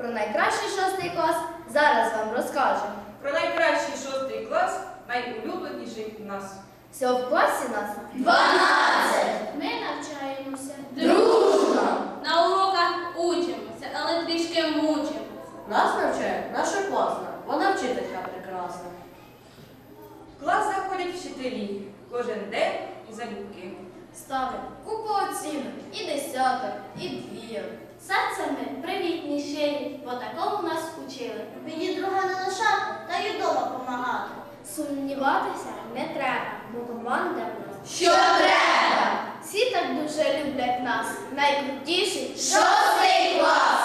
Про найкращий шостий клас зараз вам розкажу. Про найкращий шостий клас, найулюбленіший у нас. Всього в класі нас Ми навчаємося. дружно. На уроках учимося, але трішки мучимося. Нас навчає наша класна, вона вчителька прекрасна. В клас заходять вчителі кожен день і залюбки. Ставить купу оцінок, і десяток, і двійок. Серцями привітні щирі, бо такого нас учили. Мені друга не лишати та й вдома помагати. Сумніватися не треба, бо команда в нас. Що треба? Всі так дуже люблять нас. Найкрутіший Шостий клас!